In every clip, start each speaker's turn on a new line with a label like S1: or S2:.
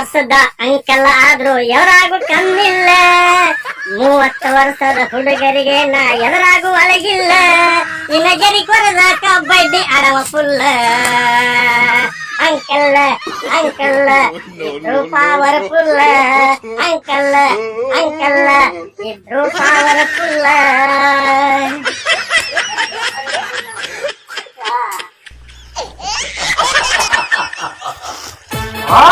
S1: ಅರವತ್ತು ವರ್ಷದ ಅಂಕಲ್ ಆದ್ರೂ ಎವರಾಗೂ ಕಮ್ಮಿಲ್ಲ ಮೂವತ್ತು ವರ್ಷದ ಹುಡುಗರಿಗೆ ನಾ ಎದುರಾಗೂ ಒಳಗಿಲ್ಲ ಇನ್ನ ಜರಿ ಕೊರದ ಕಬಡ್ಡಿ ಆಡವ ಫುಲ್ಲ ಅಂಕಲ್ ಅಂಕಲ್ ಇದ್ರು ಪಾವರ್ ಫುಲ್ಲ ಅಂಕಲ್ ಅಂಕಲ್ ಇದ್ರು ಪಾವರ್ ಫುಲ್ಲ
S2: ಆ!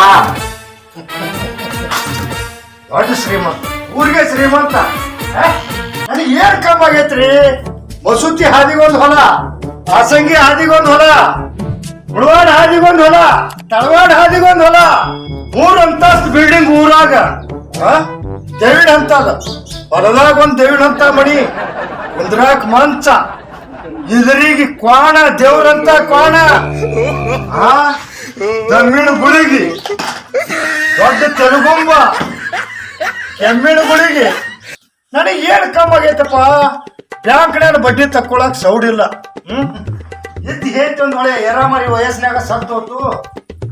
S2: ದೊಡ್ಡ ಶ್ರೀಮಂತ. ಊರಿಗೆ ಶ್ರೀಮಂತ. ನನಗೆ ಏನ್ ಕಮ್ಮ ಆಗೈತ್ರಿ? ಮಸೂತಿ ಹಾದಿಗೊಂದ್ ಹೊಲ ವಾಸಂಗಿ ಹಾದಿಗೊಂದ್ ಹೊಲ, ಮುಳವಾಡ ಹಾದಿಗೊಂದ್ ಹೊಲ, ತಳವಾಡ ಹಾದಿಗೊಂದ್ ಹೊಲ, ಮೂರ್ ಅಂತಸ್ತ್ ಬಿಲ್ಡಿಂಗ್ ಊರಾಗ? ದೇವಿಡ್ ಅಂತ ಅದ. ಹೊಲದಾಗ ಒಂದ್ ದೇವಿಡ್ ಅಂತ ಮಣಿ ಕುಂದ್ರಾಕ್ ಮಂಚ, ಇದರಿಗೆ ಕ್ವಾಣ, ದೇವ್ರಂತ ಕ್ವಾಣ. ಆ ದಮ್ಮಿಣ ಗುಳಿಗಿ, ದೊಡ್ಡ ತೆಲುಗುಂಬ, ಕೆಮ್ಮಿಣ ಗುಳಿಗಿ. ನನಗೆ ಏನ್ ಕಮ್ಮ ಆಗೈತಪ್ಪ? ಬ್ಯಾಂಕ್ನ್ಯಾಗ ಬಡ್ಡಿ ತಕ್ಕೊಳಕ್ ಸೌಡಿಲ್ಲ ಹ್ಮ್? ಇದ್ದು ಹೇಳ್ತಿ ಒಂದ್ ಒಳ್ಳೆ ಎರಾಮರಿ ವಯಸ್ಸಿನಾಗ ಸತ್ತು ಹೋತು.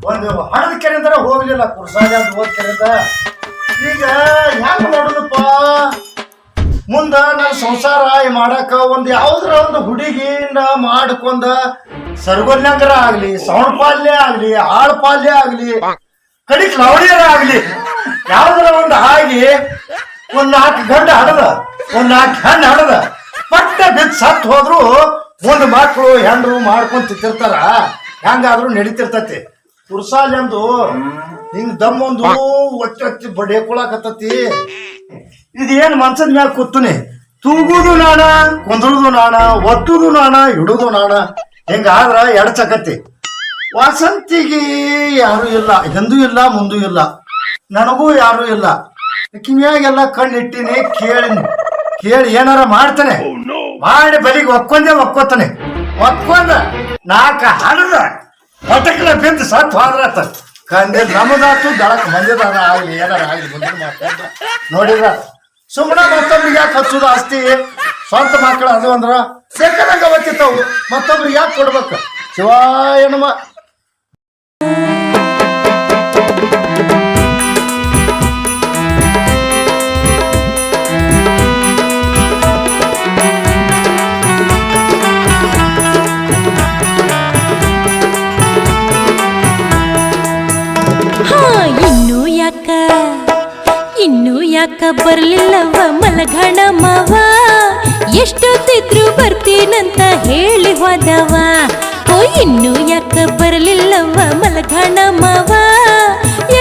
S2: ಒಂದು ಹಣದ ಕೆರೆಂದ್ರ ಹೋಗ್ಲಿಲ್ಲ, ಕುರ್ಸಾಗ ಹೋದ್ ಕೆರೆಂದ ಈಗ ಹೆಂಗ್ ಮಾಡೋದಪ್ಪ? ಮುಂದ ನನ್ನ ಸಂಸಾರ ಮಾಡಾಕ ಒಂದ್ ಯಾವ್ದ್ರ ಒಂದು ಹುಡುಗಿನ ಮಾಡ್ಕೊಂಡ ಸರ್ಗೊಲ್ನಗರ ಆಗ್ಲಿ ಸೌಂಡ್ ಪಾಲ್ಯ ಆಗ್ಲಿ ಹಾಳ್ ಪಾಲ್ಯ ಆಗ್ಲಿ ಕಡಿಕ್ ಲವಣಿಯರ ಆಗ್ಲಿ ಯಾವ್ದ್ರ ಒಂದು ಆಗಿ ಒಂದ್ ನಾಲ್ಕು ಗಂಡ ಹಡದ ಒಂದ್ ನಾಲ್ಕು ಹೆಣ್ಣು ಹಡದ ಪಟ್ಟ ಬಿದ್ದು ಸತ್ ಹೋದ್ರು ಒಂದು ಮಕ್ಕಳು ಹೆಂಡ್ರು ಮಾಡ್ಕೊಂಡ್ ತಿಂತಿರ್ತಾರ ಹೆಂಗಾದ್ರೂ ನಡೀತಿರ್ತತಿ. ಪುರುಸಾಲ್ಯಂದು ಹಿಂಗ್ ದಮ್ಮೊಂದು ಒತ್ತಿ ಒತ್ತಿ ಬಡಿಯಕೊಳಕತ್ತತಿ. ಇದೇನ್ ಮನ್ಸದ ಮ್ಯಾಲ ಕೂತುನಿ? ತೂಗುದು ನಾಣ ಕುಂದ್ರದು ನಾಣ ಒತ್ತುದು ನಾಣ ಇಡುದು ನಾಣ ಹಿಂಗಾದ್ರ ಚಕತ್ತಿ ವಸಂತಿಗೆ ಯಾರು ಇಲ್ಲ ಹಿಂದೂ ಇಲ್ಲ ಮುಂದೂ ಇಲ್ಲ. ನನಗೂ ಯಾರು ಇಲ್ಲ. ಕಿವಿಯಾಗೆಲ್ಲ ಕಣ್ಣಿಟ್ಟಿನಿ ಕೇಳಿನಿ. ಕೇಳಿ ಏನಾರ ಮಾಡ್ತಾನೆ? ಮಾಡಿ ಬಲಿಗೆ ಒಕ್ಕೊಂದೆ ಒಕ್ಕೋತಾನೆ. ಒಕ್ಕೊಂದ ನಾಲ್ಕ ಹಡದ ಪಟಕಲ ಬಿದ್ದು ಸತ್ ಹೋದ್ರತ. ಕಂದೆ ನಮದಾತು ದಳಕ್ ಬಂದಿದ್ದಾನ ಆಗ್ಲಿ ಏನಾರ ಆಗ್ಲಿ ಬಂದ್ರೆ ಮಾತಾಡ ನೋಡಿದ್ರ? ಸುಮ್ಮನೆ ಮತ್ತೊಬ್ರಿಗೆ ಯಾಕೆ ಹಚ್ಚುದು ಆಸ್ತಿ? ಸ್ವಂತ ಮಕ್ಕಳು ಅದು ಅಂದ್ರ ಬೇಕಾದಂಗ ಅವತ್ತಿತ್ತವು. ಮತ್ತೊಬ್ರಿಗೆ ಯಾಕೆ ಕೊಡ್ಬೇಕು? ಶಿವಾಯ
S3: ಇನ್ನು ಯಾಕ ಬರ್ಲಿಲ್ಲವ ಮಲಗಣ ಮಾವ? ಎಷ್ಟೊತ್ತಿದ್ರು ಬರ್ತೀನಂತ ಹೇಳಿ ಹೋದವ. ಓ, ಇನ್ನು ಯಾಕ ಬರ್ಲಿಲ್ಲವ ಮಲಗಣ ಮಾವ?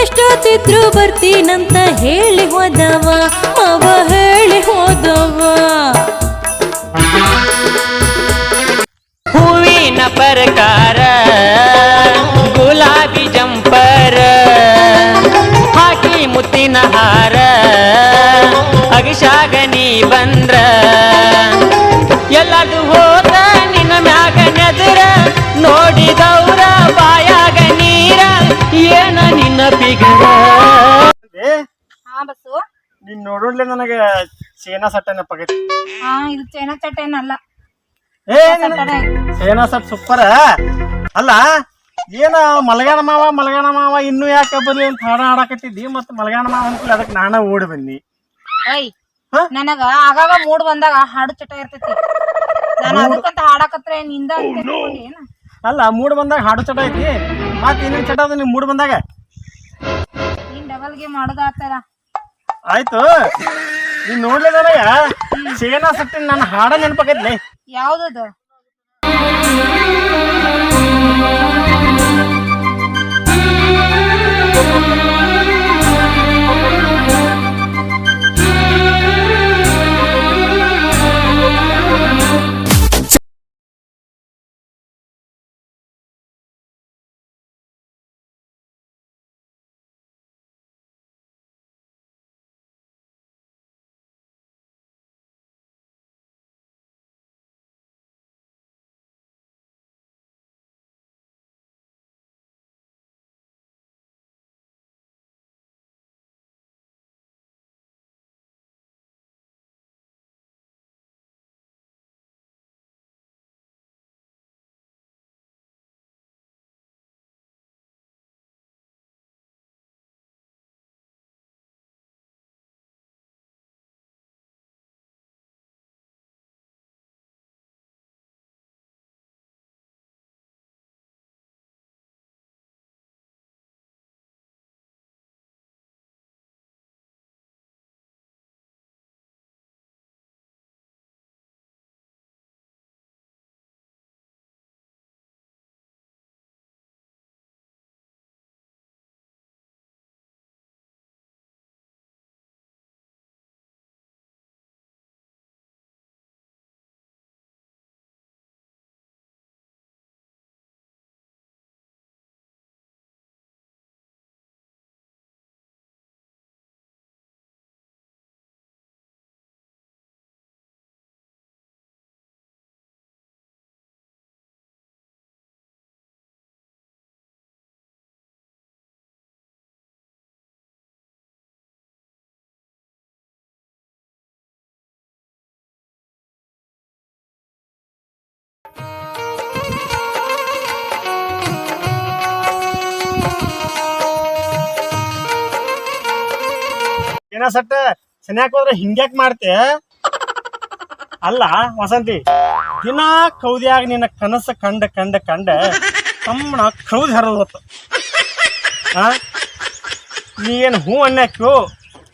S3: ಎಷ್ಟೊತ್ತಿದ್ರು ಬರ್ತೀನಂತ ಹೇಳಿ ಹೋದವ. ಮಾವ ಹೇಳಿ ಹೋದವ.
S4: ಹೂವಿನ ಪ್ರಕಾರ ಹಾರ ಅಗಿಶಾಗ ನೀ ಬಂದ್ರ. ಎಲ್ಲದು ಹೋದ ನಿನ್ನ ಮ್ಯಾಗ ನೆದರ. ನೋಡಿದವ್ರ ಬಾಯಾಗ ನೀರ. ಏನ ನಿನ್ನ ಬಿಗರ.
S5: ಹಾ ಬಸ್ಸು
S2: ನೀನ್ ನೋಡೋಡ್ಲೆ ನನಗೆ ಸೇನಾ ಸಟ್ಟ ನೆನಪಾಗೈತಿ
S5: ಹಾ ಇದು ಚೈನಾ ಚಟ್ಟೇನಲ್ಲ
S2: ಏ ಸೇನಾ ಸಟ್ ಸೂಪರ್ ಅಲ್ಲ ಏನ ಮಲಗಾಣ ಮಾವ ಮಲಗಾಣ ಮಾವ ಇನ್ನು ಯಾಕೆ ಬರ್ಲಿ ಅಂತ ಹಾಡ ಹಾಡಕತ್ತಿದ್ದಿ? ಮತ್ತ ಮಲಗಾಣ ಮಾವ ಅಂತ ಅದಕ್ಕೆ ನಾನ ಓಡಿ ಬನ್ನಿ
S5: ಐ
S2: ಹಾ?
S5: ನನಗ ಆಗಾಗ ಮೂಡ್ ಬಂದಾಗ ಹಾಡು ಚಟ ಇರ್ತೈತಿ. ನಾನು ಅದಕ್ಕಂತ ಹಾಡಕತ್ರೆ ನಿಂದ ಅಂತ ತಿಳ್ಕೊಂಡಿ ಏನ?
S2: ಅಲ್ಲ ಮೂಡ್ ಬಂದಾಗ ಹಾಡು ಚಟ ಐತಿ. ಮತ್ತೆ ಇನ್ನೊಂದ್ ಚಟ ಅದ ನಿಮ್ ಮೂಡ್ ಬಂದಾಗ?
S5: ನೀನ್ ಡಬಲ್ ಗೇಮ್ ಮಾಡೋದ ಆತರ
S2: ಆಯ್ತು. ನೀನ್ ನೋಡ್ಲಿದಾರಯ್ಯ ನನಗ ಸೇನಾ ಸಟ್ಟಿನ ನನ್ನ ಹಾಡ ನೆನಪಾಗೈತ್ಲೆ
S5: ಯಾವ್ದದು?
S6: ದಿನ ಸಟ್ಟ ಸನ್ಯಾಕ್ ಹೋದ್ರೆ ಹಿಂಗ್ಯಾಕ್ ಮಾಡ್ತೆ? ಅಲ್ಲ, ವಸಂತಿ, ದಿನ ಕೌದಿಯಾಗ ನಿನ್ನ ಕನಸ ಕಂಡ ಕಂಡ ಕಂಡ ತಮ್ಮನ ಕೌದಿ ಹರಿದು ಹೊತ್ತು ಆ? ನೀ ಏನ್ ಹೂ ಅನ್ನಕ್ಕು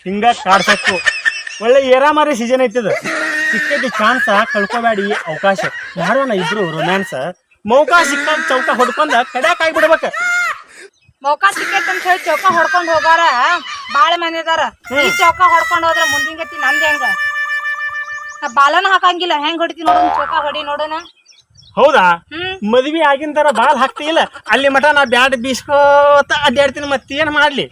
S6: ಹಿಂಗ ಕಾಡ್ಸಕ್ಕು? ಒಳ್ಳೆ ಏರಾಮಾರಿ ಸೀಸನ್ ಐತಿದ. ಸಿಕ್ಕೈತಿ ಚಾನ್ಸ ಕಳ್ಕೋಬೇಡಿ, ಅವಕಾಶ. ಮಾಡೋಣ ಇಬ್ರು ರೊಮ್ಯಾನ್ಸ್ ಮೌಕ ಸಿಕ್ಕ ಚೌಕ ಹೊಡ್ಕೊಂಡ ಕಡ್ಯಾಕ್ ಆಗ್ಬಿಡ್ಬೇಕ.
S5: ಮೌಕ ಸಿಕ್ಕೈತೆ ಅಂತ ಹೇಳಿ ಚೌಕ ಹೊಡ್ಕೊಂಡ್ ಹೋಗಾರ ಬಾಳ ಮಂದಿ ಅದಾರ. ಈ ಚೌಕ ಹೊಡ್ಕೊಂಡ್ ಹೋದ್ರ ಮುಂದಿನ ಗತಿ ನಂದ್ ಹೆಂಗ? ನಾ ಬಾಲನ ಹಾಕಂಗಿಲ್ಲ ಹೆಂಗ್ ಹೊಡಿತಿ ನೋಡೋಣ ಚೌಕ ಹೊಡಿ ನೋಡೋಣ.
S6: ಹೌದಾ? ಮದ್ವಿ ಆಗಿನ ತರ ಬಾಲ್ ಹಾಕ್ತಿಲ್ಲ ಅಲ್ಲಿ ಮಠ ನಾ ಬ್ಯಾಡ್ ಬೀಸ್ಕೋತ ಅಡ್ಡಾಡ್ತೀನಿ ಮತ್ತೇನ್ ಮಾಡ್ಲಿ?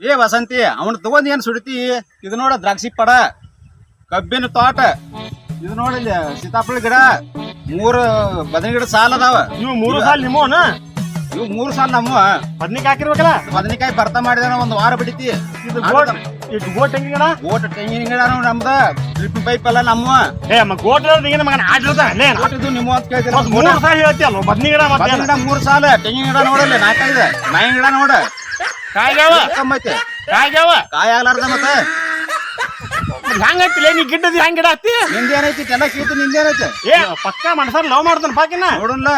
S7: ಏ ವಸಂತಿ ಅವನ್ ತಗೊಂಡ್ ಏನ್ ಸುಡಿತಿ? ಇದು ನೋಡ ದ್ರಾಕ್ಷಿ ಪಡ ಕಬ್ಬಿನ ತೋಟ. ಇದು ನೋಡಿಲ್ಲ ಸೀತಾಫಲ ಗಿಡ ಮೂರು ಬದನೆ ಗಿಡ ಸಾಲ ಅದಾವ.
S6: ಇವು ಮೂರು ಸಾಲ ನಿಮ್ಮವನ?
S7: ಇವ್ ಮೂರು ಸಾಲ ನಮ್ಮ
S6: ಬದನೆಕಾಯಿ ಹಾಕಿರ್ಬೇಕಲ್ಲ?
S7: ಬದನೆಕಾಯಿ ಬರ್ತಾ ಮಾಡಿದ ಒಂದ್ ವಾರ ಬಿಡಿತಿ
S6: ಇದು ಗೋಟ್ ಇದು ಗೋಟ್ ಹೆಂಗಿ ಗಣ
S7: ಓಟ್ ತೆಂಗಿನ ಗಿಡ ನಮ್ದ. ಡ್ರಿಪ್ ಪೈಪ್ ಎಲ್ಲ ನಮ್ಮ
S6: ಏ ಮ ಗೋಟ್ ಏನು ಮಗನ ಆಡಿರ್ದ ಅಲ್ಲೇ
S7: ಇದು ನಿಮ್ಮ ಅಂತ ಕೇಳ್ತೀರ
S6: ಮೂರು ಸಾಲ ಹೇಳ್ತಿ ಬದನೆ ಗಿಡ ಮತ್ತೆ
S7: ಗಿಡ ಮೂರು ಸಾಲ ತೆಂಗಿನ ಗಿಡ ನೋಡಲ್ಲ ನಾಲ್ಕೈದು. ಮಾವಿನ ಗಿಡ ನೋಡ.
S6: ಕಾಯ್ಗಾವ
S7: ಕಮ್ಮೈತೆ
S6: ಕಾಯ್ಗಾವ
S7: ಕಾಯಿ ಆಗ್ಲಾರ್ದ ಮತ್ತೆ?
S6: ಹೆಂಗೈತಿಲ್ಲ ನೀ ಗಿಡ್ಡದ ಹೆಂಗ್ ಗಿಡ ಹತ್ತಿ?
S7: ನಿಂದೇನೈತಿ ಎಲ್ಲ ಕೀತು ನಿಂದೇನೈತಿ
S6: ಏ ಪಕ್ಕ ಮನಸರ್ ಲವ್ ಮಾಡ್ತಾನ ಪಾಕಿನ?
S7: ನೋಡಲ್ಲ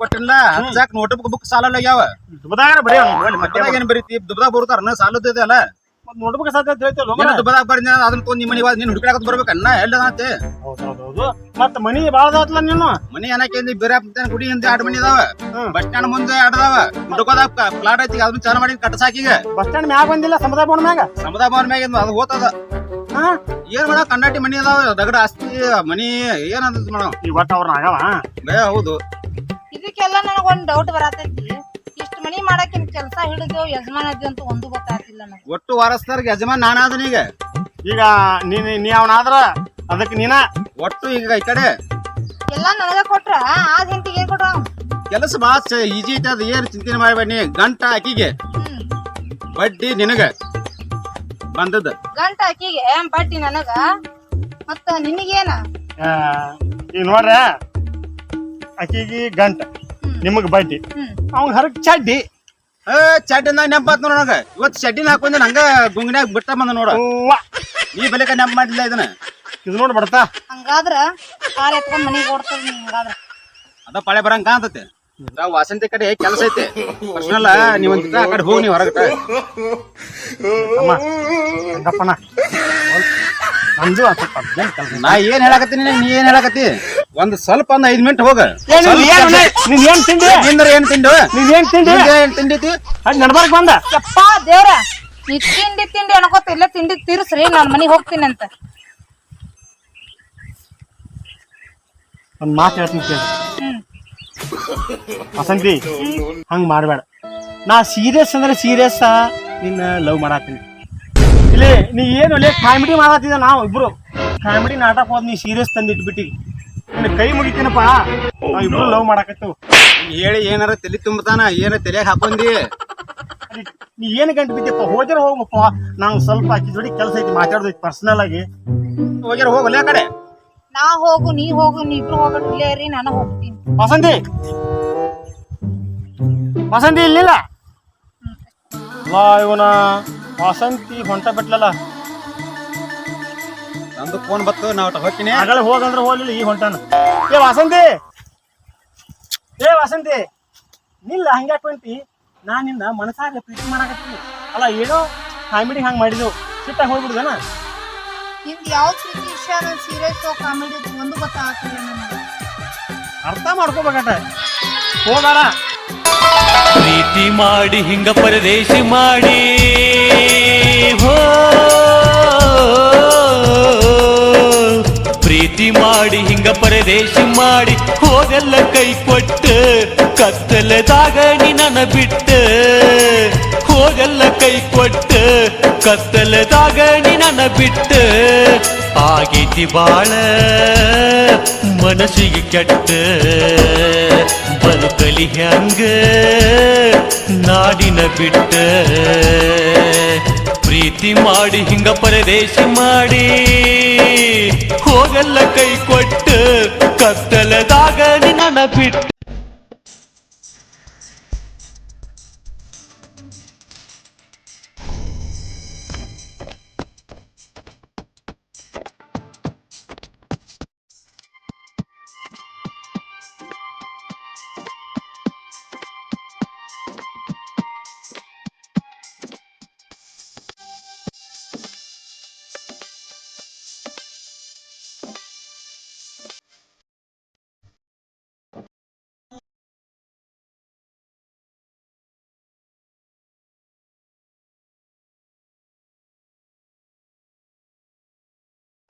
S7: ಕೊಟ್ಟಿಲ್ಲ ಹಚ್ಚಾಕ್ ನೋಟ್ ಬುಕ್ ಸಾಲ ಯಾವ
S6: ದುಬದಾಗ ಬರೀ ಮತ್ತೆ
S7: ಏನ್ ಬರೀತಿ? ದುಬ್ದಾಗ ಬರ್ತಾರ ಸಾಲದ ಅಲ್ಲ.
S6: ನೋಡ್ಬೇಕು ಸಾಧ್ಯ ಹೇಳ್ತೇವಲ್ಲ
S7: ಏನ ದುಬ್ದಾಗ ಬರ್ದ ಅದನ್ನ ತೊಂದ್ ನಿಮ್ಮ ಮನಿ ನೀನ್ ಹುಡುಕಾಕತ್ ಬರ್ಬೇಕನ್ನ ಎಲ್ಲದಾತೆ
S6: ಹೌದೌದು ಮತ್ತ ಮನಿ ಬಾಳದಾತ್ಲ ನೀನು?
S7: ಮನಿ ಏನಕ್ಕೆ ಬೇರೆ ಗುಡಿ ಅಂತ ಎರಡು ಮನಿ ಅದಾವ. ಬಸ್ ಸ್ಟ್ಯಾಂಡ್ ಮುಂದೆ ಎರಡು ಅದಾವ. ಹುಡುಕೋದಾಗ ಪ್ಲಾಟ್ ಐತಿ ಅದನ್ನ ಚಾಲು ಮಾಡಿ ಕಟ್ಟಸಾಕಿಗ
S6: ಬಸ್ ಸ್ಟ್ಯಾಂಡ್ ಮ್ಯಾಗ ಬಂದಿಲ್ಲ ಸಮುದಾಯ ಭವನ ಮ್ಯಾಗ?
S7: ಸಮುದಾಯ ಭವನ ಮ್ಯಾಗ ಅದು ಹೋತದ.
S6: ಹಾ
S7: ಏನ್ ಮಾಡ ಕನ್ನಡಿ ಮನಿ ಅದಾವ ದಗಡ ಆಸ್ತಿ ಮನಿ ಏನಂತ ಮಾಡೋ
S6: ಈ ಒಟ್ಟ ಅವ್ರನ್ನ ಆಗವ?
S7: ಬೇ ಹೌದು.
S5: ಇದಕ್ಕೆಲ್ಲ ನನಗ್ ಒಂದ್ ಡೌಟ್ ಬರತೈತಿ. ಇಷ್ಟು ಮನಿ ಮಾಡಕ್ಕಿನ ಕೆಲಸ ಹಿಡಿದೇವ್ ಯಜಮಾನ ಅದಿ ಅಂತ ಒಂದು ಗೊತ್ತಾಗ್ತಿಲ್ಲ ನನಗೆ.
S7: ಒಟ್ಟು ವಾರಸ್ತಾರ ಯಜಮಾನ್ ನಾನಾದನ ಈಗ.
S6: ಈಗ ನೀ ನೀ ಅವನಾದ್ರ ಅದಕ್ಕೆ ನೀನ?
S7: ಒಟ್ಟು ಈಗ ಈ ಕಡೆ.
S5: ಎಲ್ಲ ನನಗ ಕೊಟ್ರ ಆ ಹಿಂತಿಗೆ ಏನ್ ಕೊಟ್ರ?
S7: ಕೆಲಸ ಬಾಸ್ ಈಜಿ ಐತೆ ಅದ ಏನ್ ಚಿಂತೆ ಮಾಡ್ಬೇಡಿ ಗಂಟ ಆಕಿಗೆ ಬಡ್ಡಿ ನಿನಗ. ಬಂದದ್ದು.
S5: ಗಂಟ ಆಕಿಗೆ ಬಡ್ಡಿ ನನಗ ಮತ್ತ ನಿನಗೇನ?
S6: ಈ ಈಗ ನೋಡ್ರ ಆಕಿಗೆ ಗಂಟ ನಿಮಗ್ ಬಡ್ಡಿ. ಅವ್ನ ಹರಕ್ ಚಡ್ಡಿ.
S7: ಏ ಚಡ್ಡಿನ ನೆಂಪಾತ್ ನೋಡ ನನಗ. ಇವತ್ತು ಚಡ್ಡಿನ ಹಾಕೊಂಡೆ ಹಂಗ ಗುಂಗಿನ್ಯಾಗ ಬಿಟ್ಟ ಬಂದ ನೋಡ. ನೀ ಬೆಲೆಕ ನೆಂಪ ಮಾಡಿಲ್ಲ ಇದನ್ನ.
S6: ಇದು ನೋಡಿ ಬಡತಾ.
S5: ಹಂಗಾದ್ರ ಕಾರ್ ಎತ್ಕೊಂಡ್ ಮನಿಗ್ ಓಡ್ತದ ಹಂಗಾದ್ರ.
S7: ಅದ ಪಳೆ ಬರಂಗ ಕಾಂತತೆ ನಾವ್ ವಾಸಂತಿ ಕಡೆ ಕೆಲಸ ಐತೆ. ಪರ್ಸನಲ್ ನೀವ್ ಒಂದ್ ಆ ಕಡೆ ಹೋಗಿ ನೀವ್ ಹೊರಗಟ
S6: ಅಮ್ಮ ಹಂಗಪ್ಪನ ನಂದು ಆ ಸ್ವಲ್ಪ ಅರ್ಜೆಂಟ್ ಕೆಲ್ಸ
S7: ನಾ ಏನ್ ಹೇಳಕತ್ತೀನಿ ನೀ ಏನ್ ಹೇಳಕತ್ತಿ? ಒಂದ್ ಸ್ವಲ್ಪ ಒಂದ್ ಐದ್ ಮಿನಿಟ್ ಹೋಗ.
S6: ನೀನ್ ಏನ್ ನೀನ್ ಏನ್ ತಿಂಡಿ
S7: ನಿಂದ್ರ ಏನ್ ತಿಂಡು
S6: ನೀನ್ ಏನ್ ತಿಂಡಿ
S7: ನಿಂದ ಏನ್ ತಿಂಡಿತಿ
S6: ಅದ್ ನಡ್ಬಾರ್ಕ್ ಬಂದ?
S5: ಯಪ್ಪಾ ದೇವ್ರ ನೀ ತಿಂಡಿ ತಿಂಡಿ ಅನ್ಕೋತ ಇಲ್ಲ ತಿಂಡಿ ತೀರ್ಸ್ರಿ ನಾನ್ ಮನಿಗ್ ಹೋಗ್ತೀನಿ ಅಂತ.
S6: ಒಂದ್ ಮಾತು ಹೇಳ್ತೀನಿ ಕೇಳಿ.
S5: ಹ್ಮ್.
S6: ವಸಂತಿ ಹಂಗ್ ಮಾಡ್ಬೇಡ. ನಾ ಸೀರಿಯಸ್ ಅಂದ್ರೆ ಸೀರಿಯಸ್ ನಿನ್ನ ಲವ್ ಮಾಡತ್ತೀನಿ. ಇಲ್ಲಿ ನೀ ಏನು ಒಳ್ಳೆ ಕಾಮಿಡಿ ಮಾಡತ್ತಿದ ನಾವು ಇಬ್ರು? ಕಾಮಿಡಿ ನಾಟಕ ಹೋದ್ ನೀ ಸೀರಿಯಸ್ ತಂದಿಟ್ಬಿಟ್ಟಿ. ನಿನ್ನ ಕೈ ಮುಗಿತೀನಪ್ಪ. ನಾವ್ ಇಬ್ರು ಲವ್ ಮಾಡಾಕತ್ತು
S7: ಹೇಳಿ ಏನಾರ ತಲೆ ತುಂಬತಾನ ಏನ ತಲೆ ಹಾಕೊಂಡಿ
S6: ನೀ ಏನು ಗಂಟು ಬಿದ್ದಪ್ಪ ಹೋದ್ರೆ ಹೋಗಪ್ಪ ನಾವು ಸ್ವಲ್ಪ ಆಕಿ ಜೋಡಿ ಕೆಲಸ ಐತಿ ಮಾತಾಡೋದೈತಿ ಪರ್ಸನಲ್ ಆಗಿ.
S7: ಹೋಗ್ಯಾರ ಹೋಗಲ್ಲ ಕಡೆ.
S5: ನಾ ಹೋಗು ನೀ ಹೋಗು ನೀ ಇಬ್ರು ಹೋಗೋಣ ಇಲ್ಲೇ ಇರ್ರಿ ನಾನು ಹೋಗ್ತೀನಿ.
S6: ವಸಂತಿ! ವಸಂತಿ ಇಲ್ಲಿಲ್ಲ? ವಾ ಇವನ ವಸಂತಿ ಹೊಂಟ ಬಿಟ್ಲಲ್ಲ?
S7: ನಂದು ಫೋನ್ ಬತ್ತು ನಾ ಒಟ್ಟು ಹೋಗ್ತೀನಿ.
S6: ಆಗಲೇ ಹೋಗಂದ್ರೆ ಹೋಗ್ಲಿಲ್ಲ ಈ ಹೊಂಟಾನ. ಏ ವಸಂತಿ! ಏ ವಸಂತಿ! ನಿಲ್ಲ ಹಂಗೆ ಹೊಂಟಿ ನಾ ನಿನ್ನ ಮನಸಾಗ ಪ್ರೀತಿ ಮಾಡಾಕತ್ತೀನಿ. ಅಲ್ಲ ಏನೋ ಕಾಮಿಡಿ ಹಂಗೆ ಮಾಡಿದೆವು. ಸಿಟ್ಟಾಗಿ ಹೋಗ್ಬಿಡ್ದನ?
S5: ನಿಮ್ದು ಯಾವ ಪ್ರೀತಿ ವಿಷಯ ಸೀರಿಯಸ್ ಕಾಮಿಡಿ ಒಂದು ಗೊತ್ತಾಗ್ತಿಲ್ಲ ನನಗೆ.
S6: ಅರ್ಥ ಮಾಡ್ಕೋಬೇಕಟ ಹೋಗಾರ
S8: ಪ್ರೀತಿ ಮಾಡಿ ಹಿಂಗ ಪರದೇಶಿ ಮಾಡಿ. ಹೋ ಪ್ರೀತಿ ಮಾಡಿ ಹಿಂಗ ಪರದೇಶಿ ಮಾಡಿ. ಹೋದೆಲ್ಲ ಕೈ ಕೊಟ್ಟು ಕತ್ತಲದಾಗ ನಿನ್ನ ಬಿಟ್ಟು. ಬಿಟ್ಟ ಹೋದೆಲ್ಲ ಕೈ ಕೊಟ್ಟು ಕತ್ತಲದಾಗ ಬಿಟ್ಟ ಆಗೈತಿ ಬಾಳ, ಮನಸ್ಸಿಗೆ ಕೆಟ್ಟ ಬದುಕಲಿ ಹ್ಯಾಂಗ ನಾಡಿನ ಬಿಟ್ಟ. ಪ್ರೀತಿ ಮಾಡಿ ಹಿಂಗ ಪರದೇಶ ಮಾಡಿ ಹೋಗಲ್ಲ ಕೈ ಕೊಟ್ಟು ಕತ್ತಲದಾಗ ನಿನ್ನ ಬಿಟ್ಟ.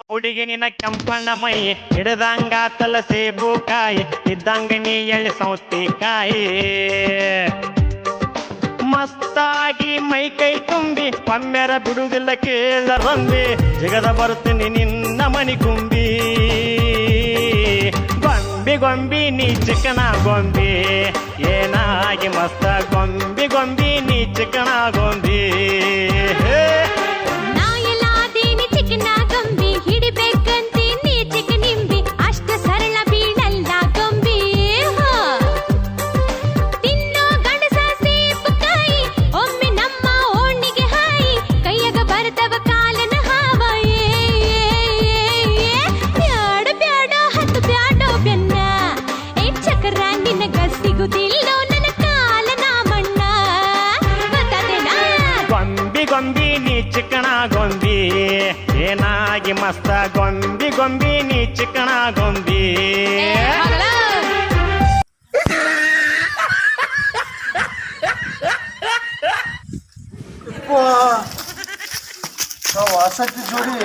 S3: ಹುಡುಗಿ ನಿನ್ನ ಕೆಂಪಣ್ಣ ಮೈ ಹಿಡ್ದಂಗ ತಲ ಸೇಬು ಕಾಯಿ ಇದ್ದಂಗ ನೀ ಎಳ್ಳಿ ಸೌತಿಕಾಯಿ ಮಸ್ತಾಗಿ ಮೈ ಕೈ ತುಂಬಿ ಒಮ್ಮೆರ ಬಿಡುವುದಿಲ್ಲ ಕೇಳ ರಂಬಿ ಜಗದ ಬರ್ತೀನಿ ನಿನ್ನ ಮನಿ ಕುಂಬಿ ಗೊಂಬಿ ಗೊಂಬಿ ನೀ ಚಿಕ್ಕನ ಗೊಂಬಿ ಏನಾಗಿ ಮಸ್ತ ಗೊಂಬಿ ಗೊಂಬಿ ನೀ ಚಿಕ್ಕನ ಗೊಂಬಿ ಮಸ್ತ ಗೊಂಬಿ ಗೊಂಬಿ ನೀ ಚಿಕ್ಕಣ ಗೊಂಬಿ
S2: ನಾವು ಆಸಕ್ತಿ ಜೋಡಿ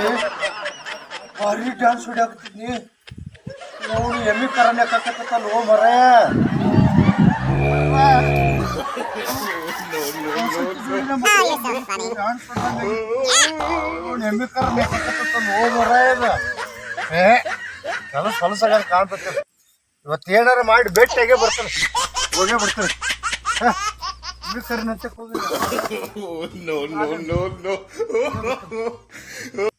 S2: ಭಾರಿ ಡ್ಯಾನ್ಸ್ ಹೊಡ್ಯಾಕತ್ತಿದ್ನಿ ನೋಡಿ ಎಮ್ಮಿ ಕರನೆ ಕಕ್ಕತ್ತಲ್ಲ ಓ ಮರ ಏ ಕಾಣ್ತೈತೆ. ಇವತ್ತು ಏನಾರ ಮಾಡಿ ಭೇಟಿಯಾಗೆ ಬರ್ತಾರೆ? ಹೋಗೇ ಬರ್ತಾನೆ ನೋ ನೋ ನೋ ಹೋಗಿಲ್ಲ